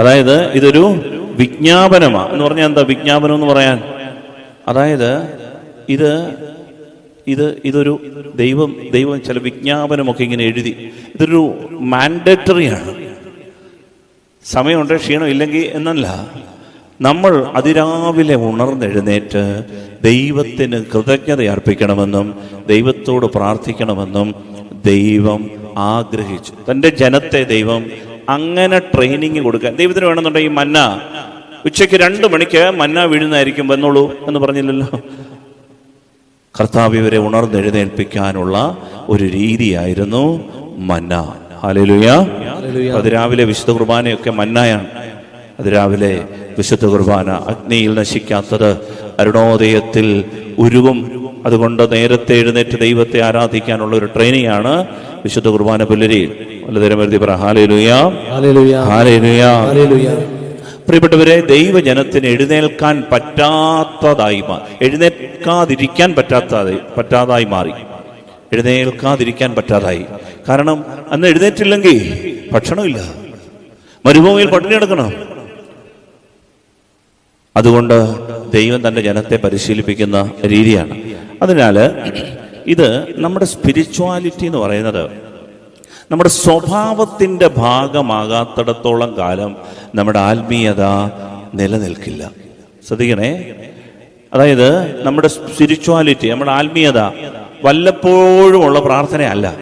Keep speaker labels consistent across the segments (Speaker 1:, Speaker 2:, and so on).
Speaker 1: അതായത് ഇതൊരു വിജ്ഞാപനമാ. എന്ന് പറഞ്ഞാൽ എന്താ വിജ്ഞാപനം എന്ന് പറയാൻ? അതായത് ഇത് ഇത് ഇതൊരു ദൈവം ദൈവം ചില വിജ്ഞാപനമൊക്കെ ഇങ്ങനെ എഴുതി. ഇതൊരു മാൻഡേറ്ററിയാണ് സമയമുണ്ട്? ക്ഷീണം? ഇല്ലെങ്കിൽ എന്നല്ല. നമ്മൾ അതിരാവിലെ ഉണർന്നെഴുന്നേറ്റ് ദൈവത്തിന് കൃതജ്ഞത അർപ്പിക്കണമെന്നും ദൈവത്തോട് പ്രാർത്ഥിക്കണമെന്നും ദൈവം ആഗ്രഹിച്ചു. തന്റെ ജനത്തെ ദൈവം അങ്ങനെ ട്രെയിനിങ് കൊടുക്കുക ദൈവത്തിന് വേണമെന്നുണ്ടെങ്കിൽ മന്ന ഉച്ചയ്ക്ക് രണ്ട് മണിക്ക് മന്ന വീഴുന്നതായിരിക്കും വന്നോളൂ എന്ന് പറഞ്ഞില്ലല്ലോ. കർത്താവ് ഇവരെ ഉണർന്നെഴുന്നേൽപ്പിക്കാനുള്ള ഒരു രീതിയായിരുന്നു മന്ന. ഹാലലുയ അതിരാവിലെ വിശുദ്ധ കുർബാനയൊക്കെ മന്നയാണ്. അത് രാവിലെ വിശുദ്ധ കുർബാന അഗ്നിയിൽ നശിക്കാത്തത് അരുണോദയത്തിൽ ഉരുകും അതുകൊണ്ട് നേരത്തെ എഴുന്നേറ്റ് ദൈവത്തെ ആരാധിക്കാനുള്ള ഒരു ട്രെയിനിങ് ആണ് വിശുദ്ധ കുർബാന പുലരിയിൽ പ്രിയപ്പെട്ടവരെ ദൈവജനത്തിന് എഴുന്നേൽക്കാൻ പറ്റാത്തതായി മാറി. എഴുന്നേൽക്കാതിരിക്കാൻ പറ്റാത്തതായി പറ്റാതായി മാറി. എഴുന്നേൽക്കാതിരിക്കാൻ പറ്റാതായി. കാരണം അന്ന് എഴുന്നേറ്റില്ലെങ്കിൽ ഭക്ഷണമില്ല. മരുഭൂമിയിൽ പട്ടിണി എടുക്കണം അതുകൊണ്ട് ദൈവം തന്റെ ജനത്തെ പരിശീലിപ്പിക്കുന്ന രീതിയാണ്. അതിനാൽ ഇത് നമ്മുടെ സ്പിരിച്വാലിറ്റി എന്ന് പറയുന്നത് നമ്മുടെ സ്വഭാവത്തിന്റെ ഭാഗമാകാത്തിടത്തോളം കാലം നമ്മുടെ ആത്മീയത നിലനിൽക്കില്ല. ശ്രദ്ധിക്കണേ. അതായത് നമ്മുടെ സ്പിരിച്വാലിറ്റി നമ്മുടെ ആത്മീയത വല്ലപ്പോഴും ഉള്ള പ്രാർത്ഥനയല്ല.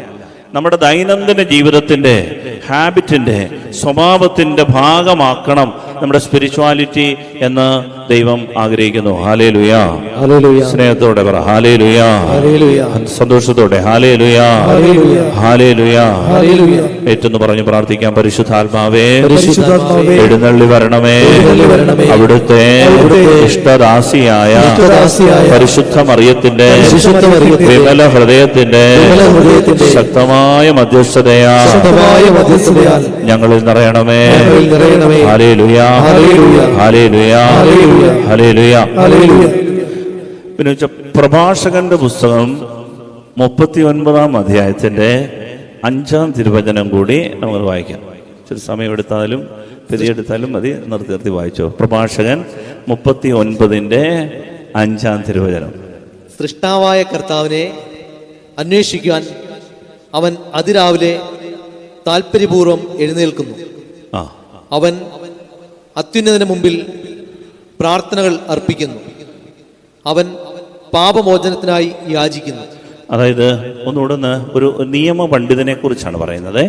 Speaker 1: നമ്മുടെ ദൈനംദിന ജീവിതത്തിന്റെ ഹാബിറ്റിന്റെ സ്വഭാവത്തിന്റെ ഭാഗമാക്കണം നമ്മുടെ സ്പിരിച്വാലിറ്റി എന്ന് ദൈവം ആഗ്രഹിക്കുന്നു. ഹാലേ ലുയാ സ്നേഹത്തോടെ പറ. ഹാലേ ലുയാ സന്തോഷത്തോടെ. ഹാലേ ലുയാ ഹാലേ ലുയാ ഏറ്റെന്ന് പറഞ്ഞ് പ്രാർത്ഥിക്കാം. പരിശുദ്ധാത്മാവേ എഴുന്നള്ളി വരണമേ. അവിടുത്തെ ഇഷ്ടദാസിയായ പരിശുദ്ധ മറിയത്തിന്റെ വിമല ഹൃദയത്തിന്റെ ശക്തമായ മധ്യസ്ഥതയാ
Speaker 2: ശക്തമായ മധ്യസ്ഥതയാൽ
Speaker 1: ഞങ്ങളിൽ നിറയണമേ. ഹാലേ ലുയാ പിന്നെ പ്രഭാഷകന്റെ പുസ്തകം മുപ്പത്തി ഒൻപതാം അധ്യായത്തിന്റെ അഞ്ചാം തിരുവചനം കൂടി നമുക്ക് വായിക്കാം. ചില സമയം എടുത്താലും തിരിയെടുത്താലും മതി. നിർത്തി നിർത്തി വായിച്ചോ. പ്രഭാഷകൻ മുപ്പത്തി ഒൻപതിന്റെ അഞ്ചാം തിരുവചനം.
Speaker 3: സൃഷ്ടാവായ കർത്താവിനെ അന്വേഷിക്കാൻ അവൻ അതിരാവിലെ താല്പര്യപൂർവം എഴുന്നേൽക്കുന്നു.
Speaker 1: ആ.
Speaker 3: അവൻ അത്യുന്നതിന് മുമ്പിൽ പ്രാർത്ഥനകൾ അർപ്പിക്കുന്നു. അവൻ പാപമോചനത്തിനായി യാചിക്കുന്നു.
Speaker 1: അതായത് ഒന്നുകൂടെ ഒരു നിയമ പണ്ഡിതനെ കുറിച്ചാണ് പറയുന്നത്.